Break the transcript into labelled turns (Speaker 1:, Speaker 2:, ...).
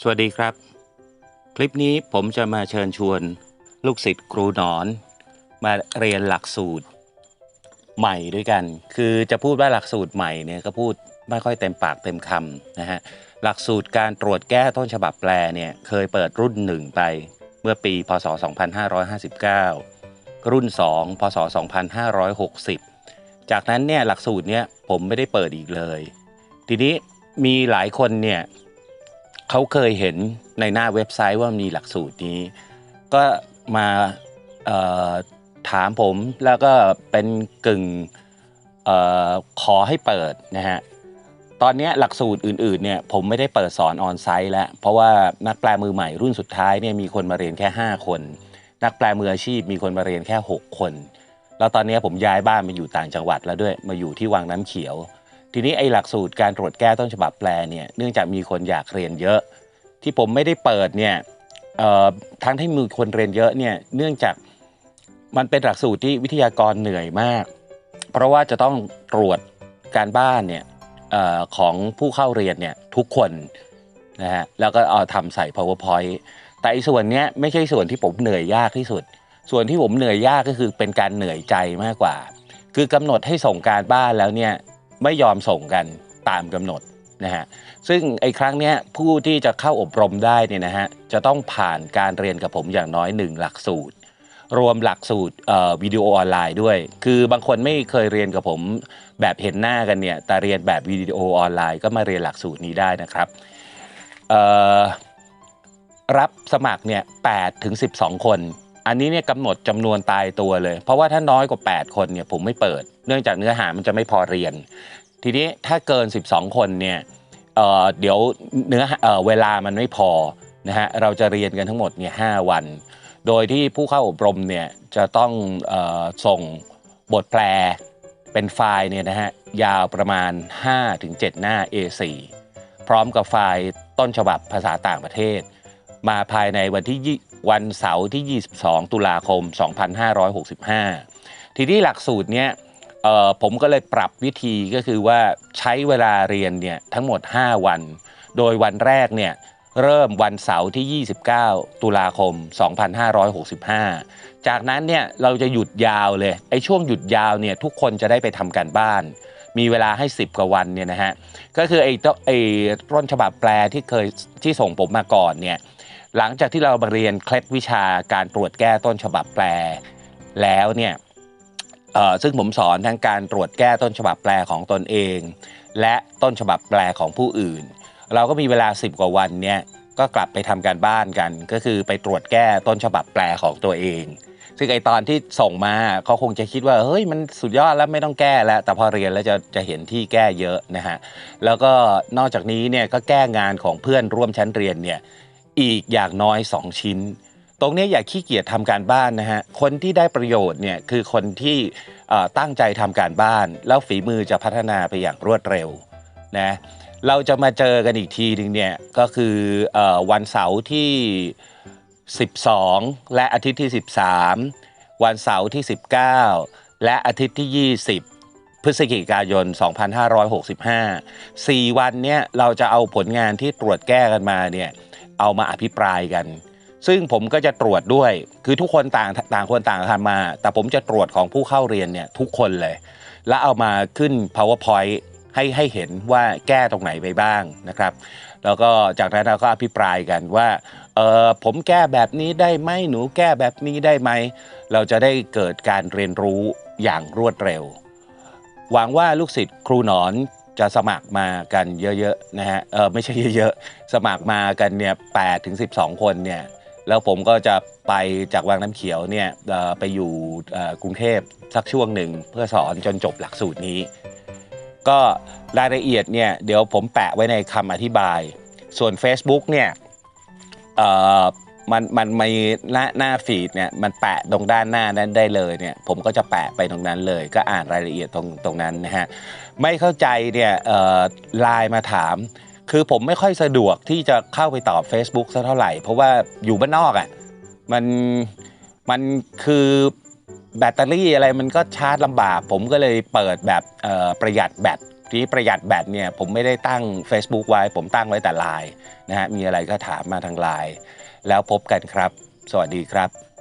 Speaker 1: สวัสดีครับ คลิปนี้ผมจะมาเชิญชวน ลูกศิษย์ครูหนอน มาเรียนหลักสูตร ใหม่ด้วยกัน คือจะพูดว่าหลักสูตรใหม่เนี่ยก็พูดไม่ค่อยเต็มปากเต็มคำนะฮะหลักสูตรการตรวจแก้ต้นฉบับแปลเนี่ยเคยเปิดรุ่นหนึ่งไปเมื่อปีพศ 2559 รุ่น 2 พศ 2560 จากนั้นเนี่ยหลักสูตรเนี่ยผมไม่ได้เปิดอีกเลย ทีนี้มีหลายคนเนี่ย เขาเคยเห็นในหน้าเว็บไซต์ว่ามีหลักสูตรนี้ ก็มาถามผมแล้วก็เป็นกึ่งออขอให้เปิดนะฮะตอนนี้หลักสูตรอื่นๆเนี่ยผมไม่ได้เปิดสอนออนไซต์แล้ว เพราะว่านักแปลมือใหม่รุ่นสุดท้ายเนี่ยมีคนมาเรียนแค่ 5 คน นักแปลมืออาชีพมีคนมาเรียนแค่ 6 คน แล้วตอนนี้ผมย้ายบ้านมาอยู่ต่างจังหวัดแล้วด้วยมาอยู่ที่วังน้ำเขียว ทีนี้ไอ้หลักสูตรการตรวจแก้ต้นฉบับแปลเนี่ยเนื่องจากมีคนอยากเรียนเยอะ ที่ผมไม่ได้เปิดเนี่ยทั้งที่มีคนเรียนเยอะเนี่ยเนื่องจากมันเป็นหลักสูตรที่วิทยากรเหนื่อยมาก เพราะว่าจะต้องตรวจการบ้านเนี่ยออของผู้เข้าเรียนเนี่ยทุกคนนะฮะแล้วก็เอาทำใส่ powerpoint แต่อีส่วนเนี้ยไม่ใช่ส่วนที่ผมเหนื่อยยากที่สุด ส่วนที่ผมเหนื่อยยากก็คือเป็นการเหนื่อยใจมากกว่า คือกำหนดให้ส่งการบ้านแล้วเนี่ย ไม่ยอมส่งกันตามกำหนดนะฮะซึ่งไอ้ครั้งเนี้ยผู้ที่จะเข้าอบรมได้เนี่ยนะฮะจะต้องผ่านการเรียนกับผมอย่างน้อยหนึ่งหลักสูตร รวมหลักสูตรเอ่อวิดีโอออนไลน์ด้วย คือบางคนไม่เคยเรียนกับผมแบบเห็นหน้ากันเนี่ยแต่เรียนแบบวิดีโอออนไลน์ก็มาเรียนหลักสูตรนี้ได้นะครับรับสมัครเนี่ย8ถึง 12 คน อันนี้เนี่ยกำหนดจำนวนตายตัวเลย เพราะว่าถ้าน้อยกว่า 8 คนเนี่ยผมไม่เปิด เนื่องจากเนื้อหามันจะไม่พอเรียน ทีนี้ถ้าเกิน 12 คนเนี่ยเเดี๋ยวเนื้อเอเวลามันไม่พอนะฮะเราจะเรียนกันทั้งหมดเนี่ยหวัน โดยที่ผู้เข้าอบรมเนี่ยจะต้องออส่งบทแปลเป็นไฟล์เนี่ยนะฮะยาวประมาณ 5-7 หน้า A4 พร้อมกับไฟล์ต้นฉบับภาษาต่างประเทศ มาภายในวันที่ยี่ วันเสาร์ที่ 22 ตุลาคม 2565 ทีนี้หลักสูตรเนี้ยผมก็เลยปรับวิธีก็คือว่าใช้เวลาเรียนเนี่ยทั้งหมด 5 วัน โดยวันแรกเนี่ยเริ่มวันเสาร์ที่ 29 ตุลาคม 2565 จากนั้นเนี่ยเราจะหยุดยาวเลยไอ้ช่วงหยุดยาวเนี่ยทุกคนจะได้ไปทำการบ้าน มีเวลาให้ 10 กว่าวันเนี่ยนะฮะก็คือไอ้ต้นไอ้ต้นฉบับแปลที่เคยที่ส่งผมมาก่อนเนี่ย หลังจากที่เรามาเรียนเคล็ดวิชาการตรวจแก้ต้นฉบับแปลแล้วเนี่ยซึ่งผมสอนทั้งการตรวจแก้ต้นฉบับแปลของตนเอง และต้นฉบับแปลของผู้อื่น เราก็มีเวลา 10 กว่าวันเนี่ยก็กลับไปทำการบ้านกัน ก็คือไปตรวจแก้ต้นฉบับแปลของตัวเอง ซึ่งไอตอนที่ส่งมาเขาคงจะคิดว่าเฮ้ยมันสุดยอดแล้วไม่ต้องแก้แล้ว แต่พอเรียนแล้วจะจะเห็นที่แก้เยอะนะฮะแล้วก็นอกจากนี้เนี่ยก็แก้งานของเพื่อนร่วมชั้นเรียนเนี่ย อีกอย่างน้อย 2 ชิ้น ตรงนี้อย่าขี้เกียจทำการบ้านนะฮะคนที่ได้ประโยชน์เนี่ยคือคนที่ตั้งใจทำการบ้าน แล้วฝีมือจะพัฒนาไปอย่างรวดเร็วนะเราจะมาเจอกันอีกทีหนึงเนี่ยก็คือเออวันเสาร์ที่ 12 และอาทิตย์ที่ 13 วันเสาร์ที่ 19 และอาทิตย์ที่ 20 พฤศจิกายน 2565 4 วันเนี่ยเราจะเอาผลงานที่ตรวจแก้กันมาเนี่ย เอามาอภิปรายกัน ซึ่งผมก็จะตรวจด้วย คือทุกคนต่างต่างคนต่างทำมา แต่ผมจะตรวจของผู้เข้าเรียนเนี่ยทุกคนเลย แล้วเอามาขึ้น powerpoint ให้ให้เห็นว่าแก้ตรงไหนไปบ้างนะครับ แล้วก็จากนั้นเราก็อภิปรายกันว่าเออผมแก้แบบนี้ได้ไหมหนูแก้แบบนี้ได้ไหม เราจะได้เกิดการเรียนรู้อย่างรวดเร็ว หวังว่าลูกศิษย์ครูหนอน จะสมัครมากันเยอะๆนะฮะเออไม่ใช่เยอะๆ สมัครมากันเนี่ยแปดถึงสิบสองคนเนี่ยแล้วผมก็จะไปจากวังน้ำเขียวเนี่ยไปอยู่กรุงเทพสักช่วงหนึ่งเพื่อสอนจนจบหลักสูตรนี้ ก็รายละเอียดเนี่ยเดี๋ยวผมแปะไว้ในคำอธิบาย ส่วน Facebook เนี่ย มันมันมีหน้าหน้าฟีดเนี่ยมันแปะตรงด้านหน้านั้นได้เลยเนี่ยผมก็จะแปะไปตรงนั้นเลย ก็อ่านรายละเอียดตรงตรงนั้นนะฮะไม่เข้าใจเนี่ยไลน์มาถาม คือผมไม่ค่อยสะดวกที่จะเข้าไปตอบ Facebook สักเท่าไหร่ เพราะว่าอยู่บ้านนอกอะ่ะมันมันคือแบตเตอรี่อะไรมันก็ชาร์จลำบาก ผมก็เลยเปิดแบบประหยัดแบตที่ประหยัดแบตเนี่ยผมไม่ได้ตั้ง Facebook ไว้ ผมตั้งไว้แต่ไลน์นะฮะมีอะไรก็ถามมาทางไลน์ แล้วพบกันครับ สวัสดีครับ